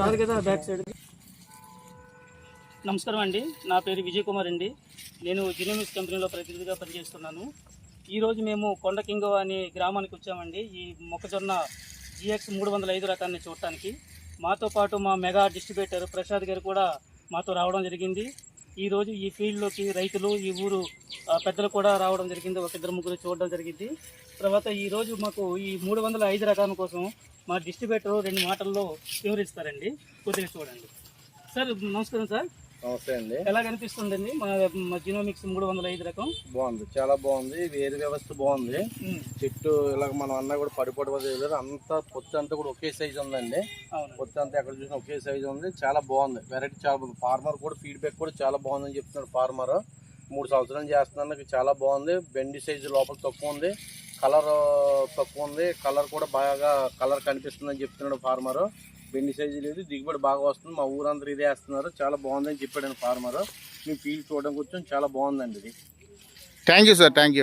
రాదు కదా back side నమస్కారం అండి. నా పేరు విజయ్ కుమార్ అండి. నేను జినోమిక్స్ కంపెనీలో ప్రతినిధిగా పనిచేస్తున్నాను. ఈరోజు మేము కొండకింగో అనే గ్రామానికి వచ్చామండి. ఈ మొక్కజొన్న జిఎక్స్ మూడు వందల ఐదు రకాన్ని చూడటానికి. మాతో పాటు మా మెగా డిస్ట్రిబ్యూటర్ ప్రసాద్ గారు కూడా మాతో రావడం జరిగింది. ఈరోజు ఈ ఫీల్డ్లోకి రైతులు ఈ ఊరు పెద్దలు కూడా రావడం జరిగింది. ఒక ఇద్దరు ముగ్గురు చూడడం జరిగింది. తర్వాత ఈరోజు మాకు ఈ మూడు వందల ఐదు రకాల కోసం మా డిస్ట్రిబ్యూటర్ రెండు మాటల్లో వివరిస్తారండి. కొద్దిగా చూడండి. సార్ నమస్కారం సార్. నమస్తే అండి. ఎలా కనిపిస్తుందండి? మా జినోమిక్స్ మూడు వందల ఐదు రకం. బాగుంది. చాలా బాగుంది. వేరు వ్యవస్థ బాగుంది. చెట్టు ఇలా మనం అన్నా కూడా పడిపడి వదిలేదు అంతా పొత్తు అంతా కూడా ఒకే సైజ్ ఉందండి. పొత్తు అంతా ఎక్కడ చూసినా ఒకే సైజ్ ఉంది. చాలా బాగుంది. వెరైటీ చాలా బాగుంది. ఫార్మర్ కూడా ఫీడ్బ్యాక్ కూడా చాలా బాగుందని చెప్తున్నాడు ఫార్మర్ మూడు సంవత్సరాలు చేస్తున్నాను చాలా బాగుంది. బెండి సైజు లోపల తక్కువ ఉంది. కలర్ తక్కువ ఉంది. కలర్ కూడా బాగా కలర్ కనిపిస్తుందని చెప్తున్నాడు ఫార్మర్. బెండి సైజు లేదు దిగుబడి బాగా వస్తుంది. మా ఊరందరూ ఇదే వేస్తున్నారు. చాలా బాగుందని చెప్పాడు ఫార్మర్. మీ ఫీల్డ్ చూడడం కూర్చొని చాలా బాగుందండి ఇది. Thank you sir thank you